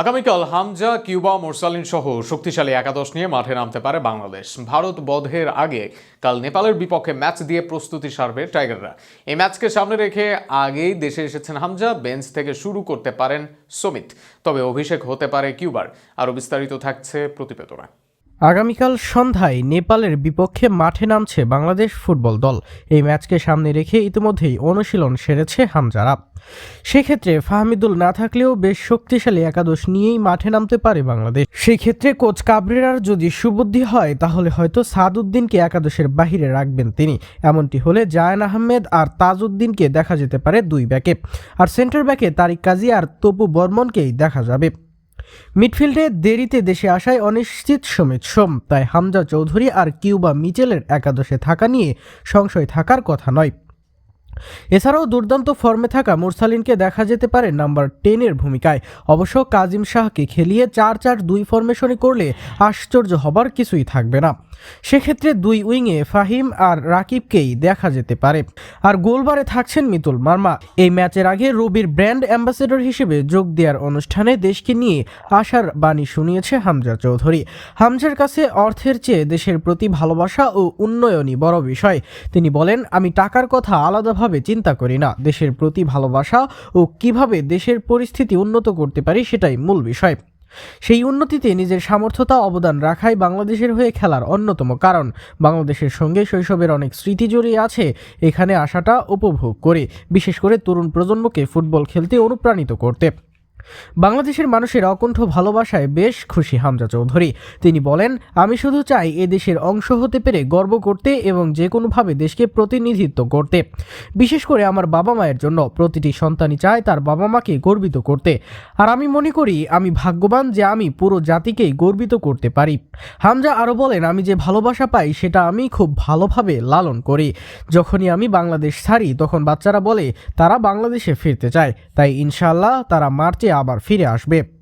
আগামীকাল হামজা, কিউবা, মোরসালিন সহ শক্তিশালী একাদশ নিয়ে মাঠে নামতে পারে বাংলাদেশ। ভারত বধের আগে কাল নেপালের বিপক্ষে ম্যাচ দিয়ে প্রস্তুতি সারবে টাইগাররা। এই ম্যাচকে সামনে রেখে আগেই দেশে এসেছেন হামজা, বেঞ্চ থেকে শুরু করতে পারেন সমিত। তবে অভিষেক হতে পারে কিউবার। আরও বিস্তারিত থাকছে প্রতিবেদনা। আগামীকাল সন্ধ্যায় নেপালের বিপক্ষে মাঠে নামছে বাংলাদেশ ফুটবল দল। এই ম্যাচকে সামনে রেখে ইতিমধ্যেই অনুশীলন সেরেছে হামজারা। সেক্ষেত্রে ফাহমিদুল না থাকলেও বেশ শক্তিশালী একাদশ নিয়েই মাঠে নামতে পারে বাংলাদেশ। সেক্ষেত্রে কোচ কাবরেরার যদি সুবুদ্ধি হয়, তাহলে হয়তো সাদউদ্দিনকে একাদশের বাহিরে রাখবেন তিনি। এমনটি হলে জায়ান আহমেদ আর তাজউদ্দিনকে দেখা যেতে পারে দুই ব্যাকে। আর সেন্টার ব্যাকে তারিক কাজী আর তপু বর্মনকেই দেখা যাবে। মিডফিল্ডে দেরিতে দেশে আসায় অনিশ্চিত সমেত সোম, তাই হামজা চৌধুরী আর কিউবা মিচেলের একাদশে থাকা নিয়ে সংশয় থাকার কথা নয়। এছাড়াও দুর্দান্ত ফর্মে থাকা মুরসালিনকে দেখা যেতে পারে নাম্বার টেনের ভূমিকায়। অবশ্য কাজিম শাহকে খেলিয়ে চার চার দুই ফরমেশনে করলে আশ্চর্য হবার কিছুই থাকবে না। সেক্ষেত্রে দুই উইংয়ে ফাহিম আর রাকিবকেই দেখা যেতে পারে। আর গোলবারে থাকছেন মিতুল মার্মা। এই ম্যাচের আগে রবির ব্র্যান্ড অ্যাম্বাসেডর হিসেবে যোগ দেওয়ার অনুষ্ঠানে দেশকে নিয়ে আশার বাণী শুনিয়েছে হামজা চৌধুরী। হামজার কাছে অর্থের চেয়ে দেশের প্রতি ভালোবাসা ও উন্নয়নই বড় বিষয়। তিনি বলেন, আমি টাকার কথা আলাদাভাবে চিন্তা করি না, দেশের প্রতি ভালোবাসা ও কীভাবে দেশের পরিস্থিতি উন্নত করতে পারি সেটাই মূল বিষয়। সেই উন্নতিতে নিজের সামর্থ্যতা অবদান রাখাই বাংলাদেশের হয়ে খেলার অন্যতম কারণ। বাংলাদেশের সঙ্গে শৈশবের অনেক স্মৃতি জড়িয়ে আছে, এখানে আসাটা উপভোগ করে, বিশেষ করে তরুণ প্রজন্মকে ফুটবল খেলতে অনুপ্রাণিত করতে। বাংলাদেশের মানুষের অকণ্ঠ ভালোবাসায় বেশ খুশি হামজা চৌধুরী। তিনি বলেন, আমি শুধু চাই এ দেশের অংশ হতে পেরে গর্ব করতে এবং যে কোনোভাবে দেশকে প্রতিনিধিত্ব করতে। বিশেষ করে আমার বাবা মায়ের জন্য প্রতিটি সন্তানই চায় তার বাবা মাকে গর্বিত করতে। আর আমি মনে করি, আমি ভাগ্যবান যে আমি পুরো জাতিকেই গর্বিত করতে পারি। হামজা আরও বলেন, আমি যে ভালোবাসা পাই, সেটা আমি খুব ভালোভাবে লালন করি। যখনই আমি বাংলাদেশ ছাড়ি, তখন বাচ্চারা বলে, তারা বাংলাদেশে ফিরতে চায়। তাই ইনশাল্লাহ তারা মার্চে আবার ফিরে আসবে।